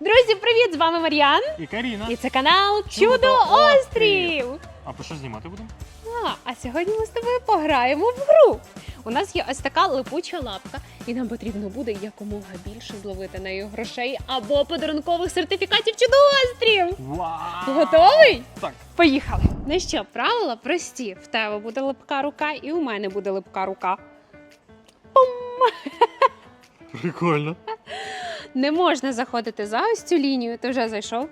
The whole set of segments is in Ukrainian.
Друзі, привіт! З вами Мар'ян. І Каріна. І це канал Чудо Острів. А про що знімати будемо? А, а сьогодні ми з тобою пограємо в гру. У нас є ось така липуча лапка, і нам потрібно буде якомога більше зловити нею грошей або подарункових сертифікатів Чудо Острів. Вау! Готовий? Так. Поїхали. Ну що, правила прості. В тебе буде липка рука, і у мене буде липка рука. Прикольно. Не можна заходити за ось цю лінію. Ти вже зайшов.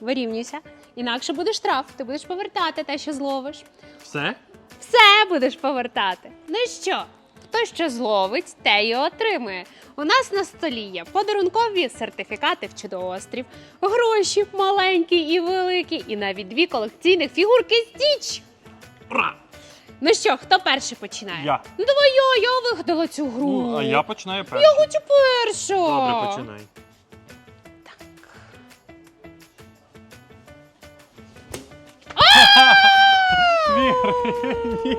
Вирівнюйся. Інакше буде штраф. Ти будеш повертати те, що зловиш. Все? Все будеш повертати. Ну що? Хто що зловить, те й отримує. У нас на столі є подарункові сертифікати в чудоострів, гроші маленькі і великі, і навіть дві колекційних фігурки Стіч. Ура! Ну що, хто перший починає? Я. Ну давай я, я вигадала цю гру. Ну, а я починаю перший. Я хочу першу. Добре, починай. Дві гривні.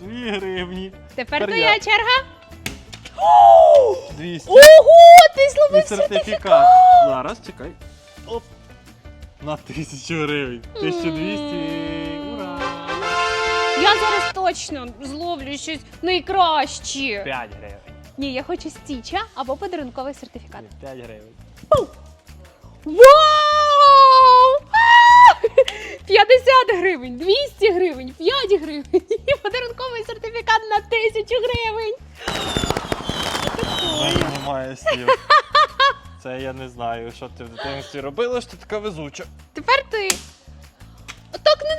Дві гривні. Тепер твоя черга. 200. Ого, ти зловив сертифікат. сертифікат. Зараз, чекай. Оп. На тисячу гривень. 1200. Зараз точно зловлю щось найкраще. 5 гривень. Ні, я хочу стіча або подарунковий сертифікат. 5 гривень. Вау! А! 50 гривень, 200 гривень, 5 гривень і подарунковий сертифікат на 1000 гривень. У мене немає слів. Це я не знаю, що ти в дитинстві робила, що ти така везуча. Тепер ти.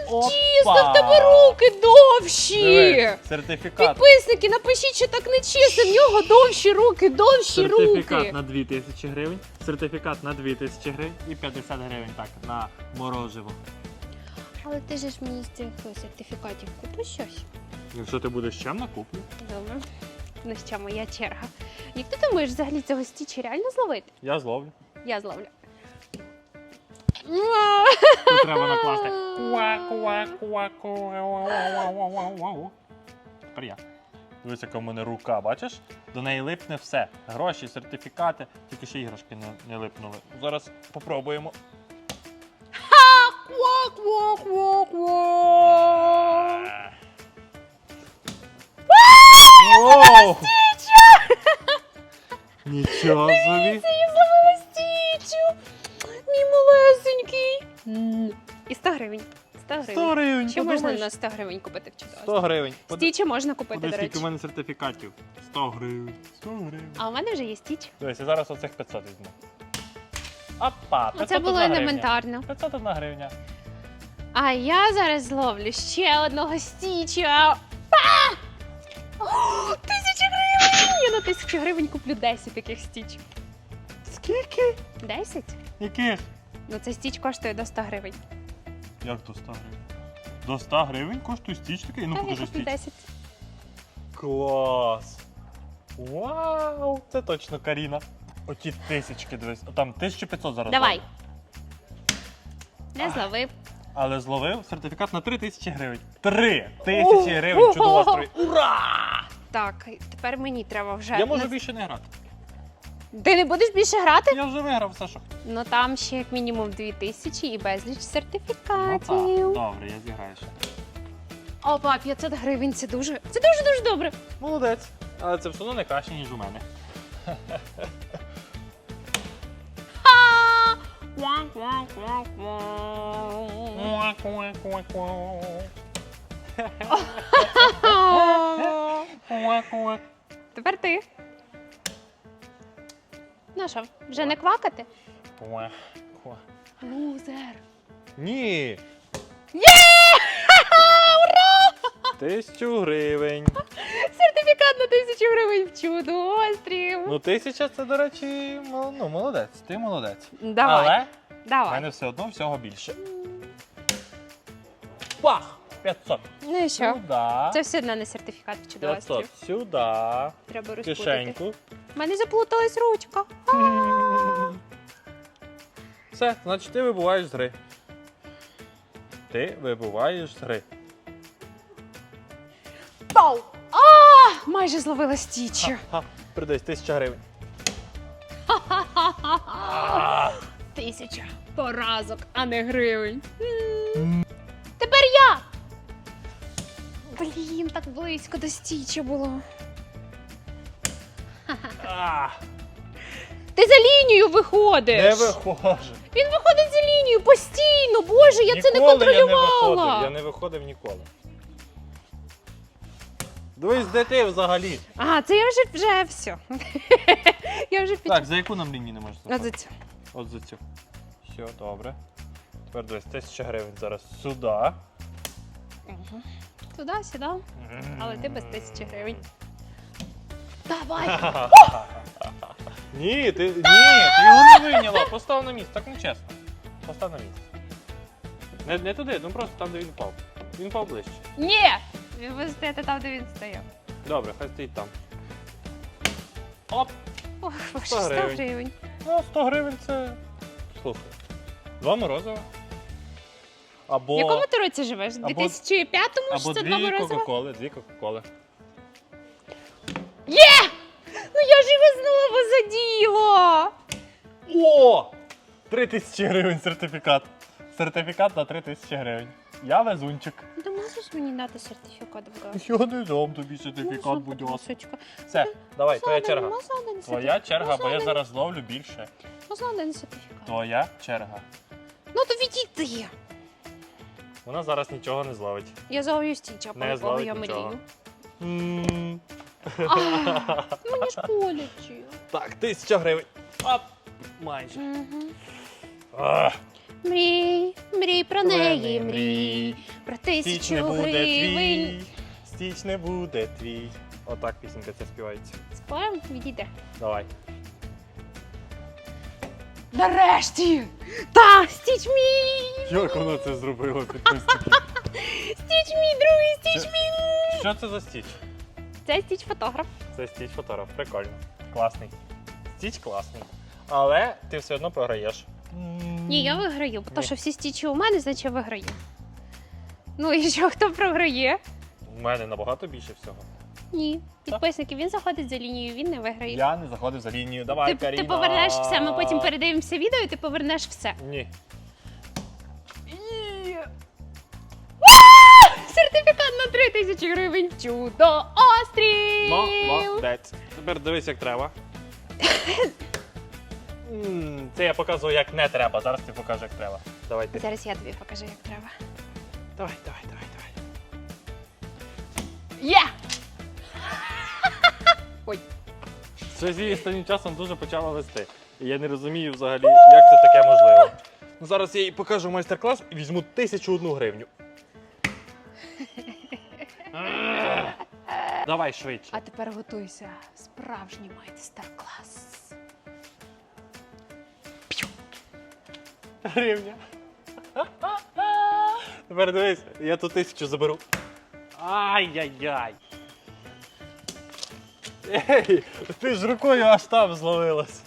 Чесно, в тебе руки довші. Диви, Сертифікат. Підписники, напишіть, що так не чесно, в нього довші руки, довші Сертифікат руки. на 2000 гривень, сертифікат на 2000 гривень і 50 гривень так, на мороживо. Але ти ж мені з цих сертифікатів купиш щось. Якщо ти будеш чемна, куплю. Добре. Ну що, моя черга. Як ти думаєш, взагалі цього стічі реально зловити? Я зловлю. Я зловлю. Тут треба накласти. Тепер я. Дивись, яка в мене рука, бачиш? До неї липне все. Гроші, сертифікати, тільки ще іграшки не, не липнули. Зараз попробуємо. Воу! Нічого собі. І 100 гривень. 100 гривень. 100 гривень. Чи можна на 100 гривень купити в 100 гривень. Стічі можна купити, Подивись, до скільки речі. у мене сертифікатів. 100 гривень. 100 гривень. А у мене вже є стіч. Дивись, я зараз оцих 500 візьму. Опа, 500 Оце було гривня. елементарно. 501 гривня. А я зараз зловлю ще одного стіча. А! О, Тисяча гривень! Я на тисячу гривень куплю 10 таких стічів. Скільки? 10? Яких? Ну це стіч коштує до 100 гривень. Як до 100 гривень? До 100 гривень коштує стіч такий? Ну Та я покажи стіч. 10. Клас! Вау! Це точно Каріна. Оті тисячки, дивись. Там 1500 зараз. Давай. Не зловив. Але зловив сертифікат на 3000 гривень. 3 тисячі гривень чудово острої. Ура! Так, тепер мені треба вже. Я можу більше не грати. Ти не будеш більше грати? Я вже виграв все, що хотів. Ну там ще як мінімум 2000 і безліч Ну, сертифікатів. так. Добре, я зіграю ще. Опа, 500 гривень це дуже. Це дуже дуже добре. Молодець. Але це все одно не краще, ніж у мене. Ха! Тепер ти. Ну що, вже не квакати? Лузер. Ні. Є! Тисячу гривень. Сертифікат на тисячу гривень в чудо острів. Ну, тисяча це, до речі, мол- ну, молодець. Ти молодець. Давай, Але в давай. мене все одно всього більше. Пах! 500. Ну і що? Сюда. Це все одно не сертифікат в чудо 500 острів. сюди. Треба розпутати. Кишеньку. У мене заплуталась ручка. Все, значить ти вибуваєш з гри. Ти вибуваєш з гри. Пау! А, майже зловила стіч. Ха, придись, тисяча гривень. Тисяча поразок, а не гривень. Тепер я. Блін, так близько до стіча було. А, Ти за лінію виходиш. не виходжу. Він виходить за лінію постійно. Боже, я це не Ніколи контролювала. Я не виходив, я не виходив ніколи. Дивись, де ти взагалі? А, це я вже вже все. я вже під... Так, за яку нам лінію не можеш От за цю. От за цю. Все, добре. Тепер дивись, тисяча гривень зараз сюди. Угу. Туди, сюди. Але ти без тисячі гривень. Давай. Ні, ти ні, ти його не вийняла. Постав на місце, так не чесно. Постав на місце. Не, не туди, ну просто там, де він впав. Він впав ближче. Ні! Буде стояти там, де він стояв. Добре, хай стоїть там. Оп! Ох, боже, 100 100 гривень. гривень. Ну, 100 гривень це. Слухай. Два морозива. Або. В якому ти році живеш? В або- 2005-му Або чи це два дві морозива? Кока-Коли, дві Кока-Коли. Є! Ну я ж його знову заділа! О! 3 тисячі гривень сертифікат. Сертифікат на 3 тисячі гривень. Я везунчик. Ти можеш мені дати сертифікат в газ? Я не дам тобі сертифікат, будь ласка. Все, давай, твоя черга. Твоя черга, бо я зараз ловлю більше. Можна один сертифікат. Твоя черга. Ну то відійди. Вона зараз нічого не зловить. Я зловлю стіча, зловить я мрію. А, Мені ж боляче. Так, тисяча гривень. Оп! Майже. Мгм. Мрій, мрій про неї, мрій. Про Стіч не тисячу буде гривень. твій. Стіч не буде твій. Отак пісенька ця співається. Споєм? Відійде. Давай. Нарешті! Та, стіч мій! Як вона це зробила, підписники? Стіч мій, другий стіч мій! Що це за стіч? Це стіч фотограф. Це стіч фотограф. Прикольно. Класний. Стіч класний. Але ти все одно програєш. Ні, я виграю, тому Ні. що всі стічі у мене, значить я виграю. Ну і що, хто програє? У мене набагато більше всього. Ні. Підписники, він заходить за лінію, він не виграє. Я не заходив за лінію. Давай, ти, ти повернеш все, ми потім передивимося відео і ти повернеш все. Ні. Сертифікат на 3 тисячі гривень. Чудо острів! Молодець. Тепер дивись, як треба. М, Це я показую, як не треба. Зараз ти покажеш, як треба. Давай ти. Зараз я тобі покажу, як треба. Давай, давай, давай, давай. Є! Щось її останнім часом дуже почала вести. І я не розумію взагалі, як це таке можливо. Ну, зараз я їй покажу майстер-клас і візьму тисячу одну гривню. Давай швидше. А тепер готуйся. Справжній майстер-клас. Гривня. Тепер дивись, я ту тисячу заберу. Ай-яй-яй. Ей, ти ж рукою аж там зловилась.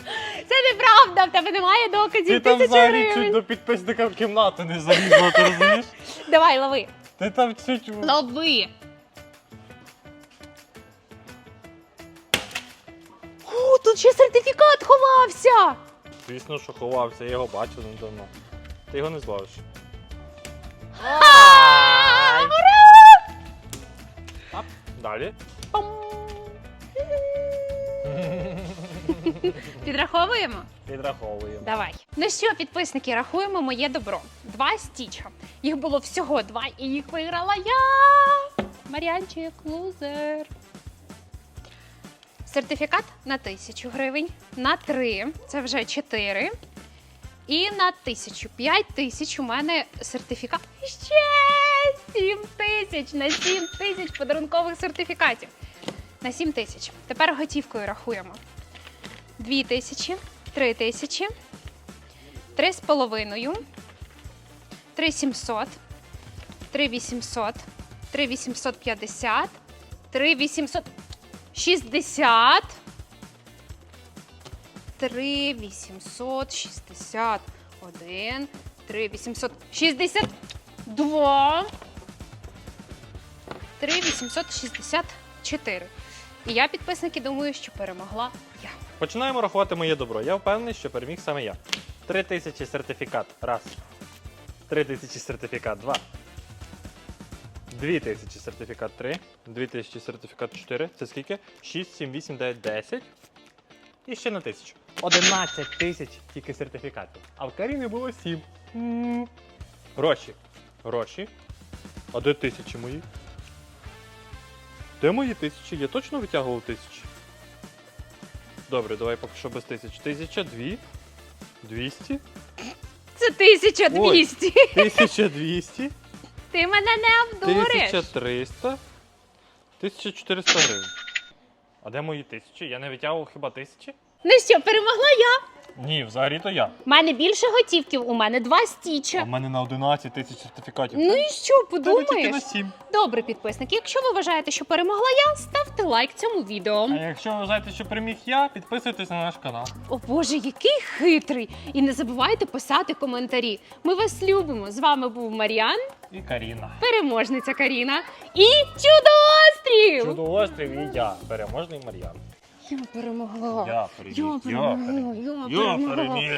Це неправда, в тебе немає доказів. Ти там Тисяча взагалі гривень. чуть до підписника в кімнату не залізла, ти розумієш? Давай, лови. Ти там чуть. Лови. Тут ще сертифікат ховався. Звісно, що ховався, я його бачив недавно. Ти його не зловиш. А, Ура! Далі. Пам. Підраховуємо? Підраховуємо. Давай. Ну що, підписники, рахуємо моє добро. Два стіча. Їх було всього два, і їх виграла я. Маріанчик, лузер. Сертифікат на тисячу гривень, на три, це вже чотири. І на тисячу. П'ять тисяч у мене сертифікат. Ще сім тисяч на сім тисяч подарункових сертифікатів. На сім тисяч. Тепер готівкою рахуємо. Дві тисячі, три тисячі, три з половиною, три сімсот, три вісімсот, три вісімсот п'ятдесят, три вісімсот шістдесят, три вісімсот шістдесят один, три вісімсот шістдесят два, три вісімсот шістдесят чотири. І я, підписники, думаю, що перемогла я. Починаємо рахувати моє добро. Я впевнений, що переміг саме я. Три тисячі сертифікат. Раз. Три тисячі сертифікат. Два. Дві тисячі сертифікат. Три. Дві тисячі сертифікат. Чотири. Це скільки? Шість, сім, вісім, дев'ять, десять. І ще на тисячу. 11 тисяч тільки сертифікатів. А в Каріни було 7. Гроші. Гроші. А де тисячі мої? Де мої тисячі? Я точно витягував тисячі. Добре, давай поки що без тисяч. Тисяча, дві. Двісті. Це 1200. Тисяча двісті. Ти мене не обдуриш. Тисяча триста. Тисяча чотириста гривень. А де мої тисячі? Я не витягував хіба тисячі? Ну що, перемогла я. Ні, взагалі-то я. У мене більше готівків, у мене два А в мене на 11 тисяч сертифікатів. Ну і що, Тебе тільки на подумаєш? 7. Добре, підписники, якщо ви вважаєте, що перемогла я, ставте лайк цьому відео. А якщо ви вважаєте, що переміг я, підписуйтесь на наш канал. О Боже, який хитрий! І не забувайте писати коментарі. Ми вас любимо. З вами був Маріан, І Каріна. переможниця Каріна і Чудоострів! Чудоострів і я. Переможний Мар'ян. Я перемогла. Я переміг. Я перемогла. Я переміг.